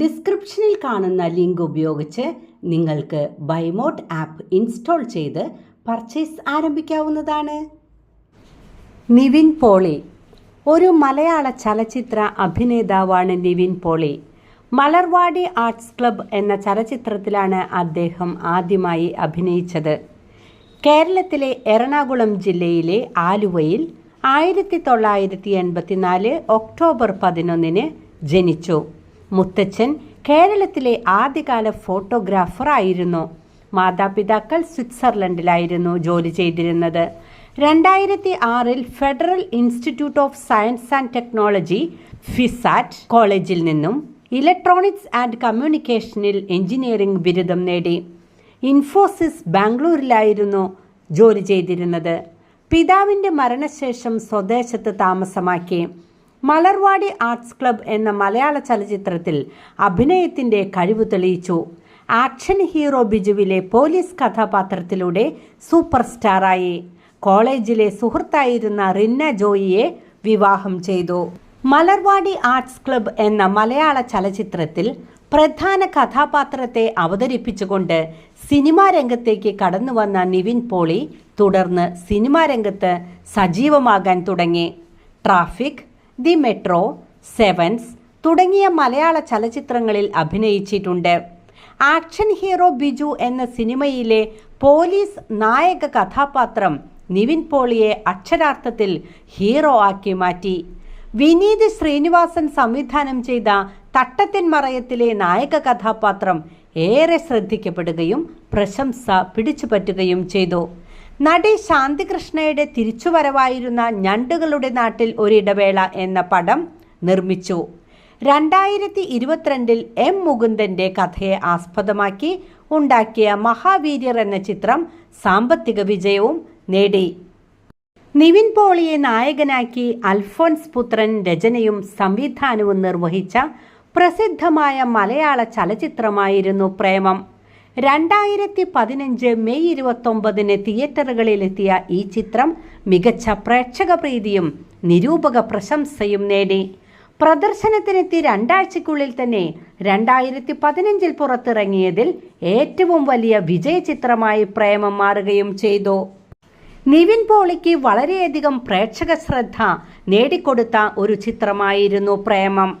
ഡിസ്ക്രിപ്ഷനിൽ കാണുന്ന ലിങ്ക് ഉപയോഗിച്ച് നിങ്ങൾക്ക് ബൈമോട്ട് ആപ്പ് ഇൻസ്റ്റാൾ ചെയ്ത് പർച്ചേസ് ആരംഭിക്കാവുന്നതാണ്. നിവിൻ പോളി ഒരു മലയാള ചലച്ചിത്ര അഭിനേതാവാണ് നിവിൻ പോളി. മലർവാടി ആർട്സ് ക്ലബ് എന്ന ചലച്ചിത്രത്തിലാണ് അദ്ദേഹം ആദ്യമായി അഭിനയിച്ചത്. കേരളത്തിലെ എറണാകുളം ജില്ലയിലെ ആലുവയിൽ ആയിരത്തി തൊള്ളായിരത്തി എൺപത്തിനാല് ഒക്ടോബർ പതിനൊന്നിന് ജനിച്ചു. മുത്തച്ഛൻ കേരളത്തിലെ ആദ്യകാല ഫോട്ടോഗ്രാഫർ ആയിരുന്നു. മാതാപിതാക്കൾ സ്വിറ്റ്സർലൻഡിലായിരുന്നു ജോലി ചെയ്തിരുന്നത്. രണ്ടായിരത്തി ആറിൽ Federal Institute of Science and Technology FISAT കോളേജിൽ നിന്നും ഇലക്ട്രോണിക്സ് ആൻഡ് കമ്മ്യൂണിക്കേഷനിൽ എഞ്ചിനീയറിംഗ് ബിരുദം നേടി. ഇൻഫോസിസ് ബാംഗ്ലൂരിലായിരുന്നു ജോലി ചെയ്തിരുന്നത്. പിതാവിന്റെ മരണശേഷം സ്വദേശത്ത് താമസമാക്കി. മലർവാടി ആർട്സ് ക്ലബ് എന്ന മലയാള ചലച്ചിത്രത്തിൽ അഭിനയത്തിന്റെ കഴിവ് തെളിയിച്ചു. ആക്ഷൻ ഹീറോ ബിജുവിലെ പോലീസ് കഥാപാത്രത്തിലൂടെ സൂപ്പർ സ്റ്റാറായി. കോളേജിലെ സുഹൃത്തായിരുന്ന റിന്ന ജോയിയെ വിവാഹം ചെയ്തു. മലർവാടി ആർട്സ് ക്ലബ് എന്ന മലയാള ചലച്ചിത്രത്തിൽ പ്രധാന കഥാപാത്രത്തെ അവതരിപ്പിച്ചുകൊണ്ട് സിനിമാ രംഗത്തേക്ക് കടന്നു വന്ന നിവിൻ പോളി തുടർന്ന് സിനിമാ രംഗത്ത് സജീവമാകാൻ തുടങ്ങി. ട്രാഫിക് ദി മെട്രോ സെവൻസ് തുടങ്ങിയ മലയാള ചലച്ചിത്രങ്ങളിൽ അഭിനയിച്ചിട്ടുണ്ട്. ആക്ഷൻ ഹീറോ ബിജു എന്ന സിനിമയിലെ പോലീസ് നായക കഥാപാത്രം നിവിൻ പോളിയെ അക്ഷരാർത്ഥത്തിൽ ഹീറോ ആക്കി മാറ്റി. വിനീത് ശ്രീനിവാസൻ സംവിധാനം ചെയ്ത തട്ടത്തിൻ മറയത്തിലെ നായക കഥാപാത്രം ഏറെ ശ്രദ്ധിക്കപ്പെടുകയും പ്രശംസ പിടിച്ചുപറ്റുകയും ചെയ്തു. നടി ശാന്തികൃഷ്ണയുടെ തിരിച്ചുവരവായിരുന്ന ഞണ്ടുകളുടെ നാട്ടിൽ ഒരിടവേള എന്ന പടം നിർമ്മിച്ചു. രണ്ടായിരത്തി ഇരുപത്തിരണ്ടിൽ എം മുകുന്ദന്റെ കഥയെ ആസ്പദമാക്കി ഉണ്ടാക്കിയ മഹാവീര്യർ എന്ന ചിത്രം സാമ്പത്തിക വിജയവും നേടി. നിവിൻ പോളിയെ നായകനാക്കി അൽഫോൻസ് പുത്രൻ രചനയും സംവിധാനവും നിർവഹിച്ച പ്രസിദ്ധമായ മലയാള ചലച്ചിത്രമായിരുന്നു പ്രേമം. രണ്ടായിരത്തി പതിനഞ്ച് മെയ് ഇരുപത്തൊമ്പതിന് തിയേറ്ററുകളിലെത്തിയ ഈ ചിത്രം മികച്ച പ്രേക്ഷക പ്രീതിയും നിരൂപക പ്രശംസയും നേടി. പ്രദർശനത്തിനെത്തി രണ്ടാഴ്ചയ്ക്കുള്ളിൽ തന്നെ രണ്ടായിരത്തി പതിനഞ്ചിൽ പുറത്തിറങ്ങിയതിൽ ഏറ്റവും വലിയ വിജയ ചിത്രമായി പ്രേമം മാറുകയും ചെയ്തു. നിവിൻ പോളിക്ക് വളരെയധികം പ്രേക്ഷക ശ്രദ്ധ നേടിക്കൊടുത്ത ഒരു ചിത്രമായിരുന്നു പ്രേമം.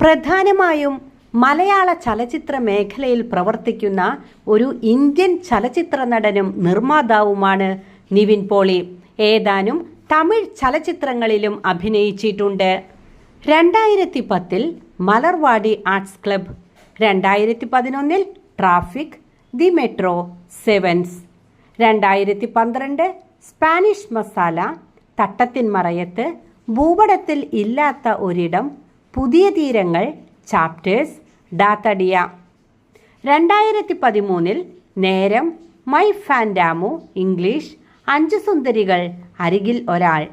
പ്രധാനമായും മലയാള ചലച്ചിത്ര മേഖലയിൽ പ്രവർത്തിക്കുന്ന ഒരു ഇന്ത്യൻ ചലച്ചിത്ര നടനും നിർമ്മാതാവുമാണ് നിവിൻ പോളി. ഏതാനും തമിഴ് ചലച്ചിത്രങ്ങളിലും അഭിനയിച്ചിട്ടുണ്ട്. രണ്ടായിരത്തി പത്തിൽ മലർവാടി ആർട്സ് ക്ലബ് രണ്ടായിരത്തി പതിനൊന്നിൽ ട്രാഫിക് ദി മെട്രോ സെവൻസ് രണ്ടായിരത്തി പന്ത്രണ്ട് സ്പാനിഷ് മസാല തട്ടത്തിൻ മറയത്ത് ഭൂപടത്തിൽ ഇല്ലാത്ത ഒരിടം പുതിയ തീരങ്ങൾ ചാപ്റ്റേഴ്സ് ഡാത്തടിയ രണ്ടായിരത്തി പതിമൂന്നിൽ നേരം മൈ ഫാൻഡാമു ഇംഗ്ലീഷ് അഞ്ച് സുന്ദരികൾ അരികിൽ ഒരാൾ.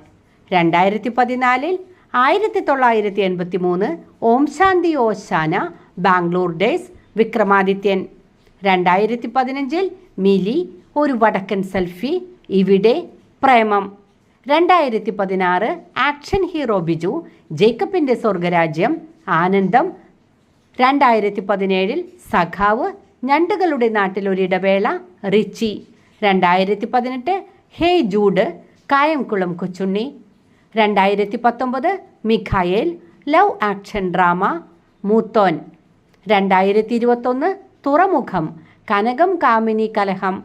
രണ്ടായിരത്തി പതിനാലിൽ ആയിരത്തി തൊള്ളായിരത്തി എൺപത്തി മൂന്ന് ഓം ശാന്തി ഓശാന ബാംഗ്ലൂർ ഡേയ്സ് വിക്രമാദിത്യൻ. രണ്ടായിരത്തി പതിനഞ്ചിൽ മിലി ഒരു വടക്കൻ സെൽഫി ഇവിടെ പ്രേമം. രണ്ടായിരത്തി പതിനാറ് ആക്ഷൻ ഹീറോ ബിജു ജേക്കബിന്റെ സ്വർഗരാജ്യം ആനന്ദം രണ്ടായിരത്തി പതിനേഴിൽ സഖാവ് ഞണ്ടുകളുടെ നാട്ടിലൊരിടവേള റിച്ചി. രണ്ടായിരത്തി പതിനെട്ട് ഹേ ജൂഡ് കായംകുളം കൊച്ചുണ്ണി. രണ്ടായിരത്തി പത്തൊമ്പത് Mikhael love action drama Moothon. രണ്ടായിരത്തി ഇരുപത്തൊന്ന് തുറമുഖം കനകം കാമിനി കലഹം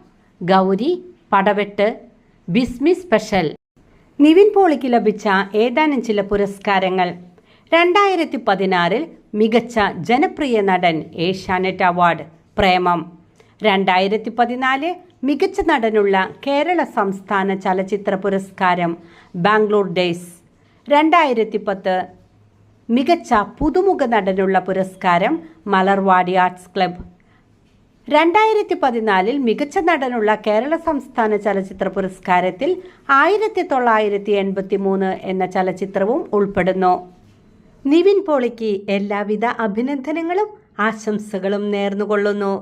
ഗൗരി പടവെട്ട് ബിസ്മി സ്പെഷ്യൽ. നിവിൻ പോളിക്ക് ലഭിച്ച ഏതാനും ചില പുരസ്കാരങ്ങൾ. രണ്ടായിരത്തി പതിനാറിൽ മികച്ച ജനപ്രിയ നടൻ ഏഷ്യാനെറ്റ് അവാർഡ് പ്രേമം. രണ്ടായിരത്തി പതിനാല് മികച്ച നടനുള്ള കേരള സംസ്ഥാന ചലച്ചിത്ര പുരസ്കാരം ബാംഗ്ലൂർ ഡേയ്സ്. രണ്ടായിരത്തി പത്ത് മികച്ച പുതുമുഖ നടനുള്ള പുരസ്കാരം മലർവാടി ആർട്സ് ക്ലബ്. രണ്ടായിരത്തി പതിനാലിൽ മികച്ച നടനുള്ള കേരള സംസ്ഥാന ചലച്ചിത്ര പുരസ്കാരത്തിൽ ആയിരത്തി തൊള്ളായിരത്തി എൺപത്തി മൂന്ന് എന്ന ചലച്ചിത്രവും ഉൾപ്പെടുന്നു. നിവിൻ പോളിക്ക് എല്ലാവിധ അഭിനന്ദനങ്ങളും ആശംസകളും നേർന്നുകൊള്ളുന്നു